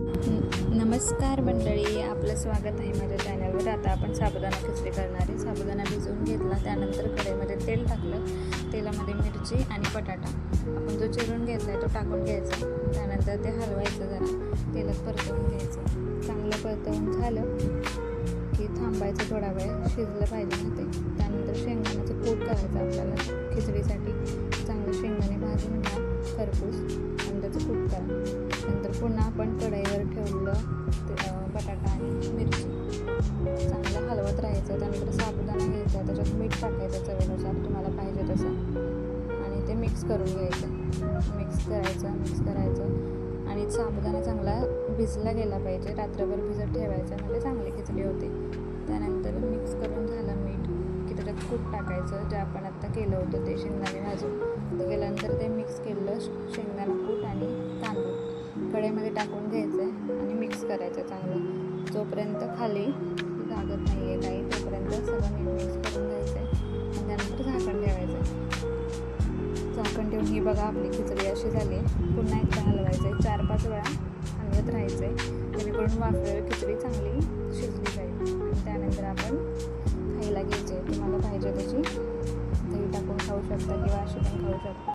नमस्कार मंडळी आपलं स्वागत आहे माझ्या चॅनलवर आता आपण साबुदाणा खिचडी करणार आहे. साबुदाणा भिजवून घेतला त्यानंतर कढईमध्ये तेल टाकलं. तेलामध्ये मिरची आणि बटाटा. आपण जो चिरून घेतला आहे तो टाकून घ्यायचा. त्यानंतर ते हलवायचं जरा. तेलात परतवून घ्यायचं. चांगलं परतवून झालं की थांबायचं थोडा वेळ. शिजलं पाहिजे ना ते. त्यानंतर शेंगदाण्याचं कूट करायचं आपल्याला खिचडीसाठी. चांगलं शेंगदाणे भाजून घ्या. खरपूस. आणि त्याचं कूट करा. नंतर पुन्हा आपण कढईवर ठेवलं ते बटाटा आणि मिरची. चांगलं हलवत राहायचं त्यानंतर साबुदाणा घ्यायचा त्याच्यात मीठ टाकायचं चवीनुसार तुम्हाला पाहिजे तसं. आणि ते मिक्स करून घ्यायचं. मिक्स करायचं मिक्स करायचं. आणि साबुदाणा चांगला भिजला गेला पाहिजे रात्रभर भिजत ठेवायचा म्हणजे चांगली खिचडी होते. त्यानंतर मिक्स करून झालं मीठ की त्याच्यात कूट टाकायचं जे आपण आत्ता केलं होतं ते शेंगदाणे भाजून. केल्यानंतर ते मिक्स केलं कढईमध्ये टाकून घ्यायचं आहे आणि मिक्स करायचं चांगलं. जोपर्यंत खाली लागत नाही आहे काही तोपर्यंत सगळं नीट मिक्स करून घ्यायचं आहे आणि त्यानंतर झाकण ठेवायचं आहे. झाकण ठेवून ही बघा आपली खिचडी अशी झाली पुन्हा एकदा हलवायचं आहे. चार पाच वेळा हलवत राहायचं आहे. जेणेकरून वाफेवर खिचडी चांगली शिजली जाईल. आणि त्यानंतर आपण खायला घ्यायचे तुम्हाला पाहिजे त्याची दही टाकून खाऊ शकता किंवा अशी पण खाऊ शकता.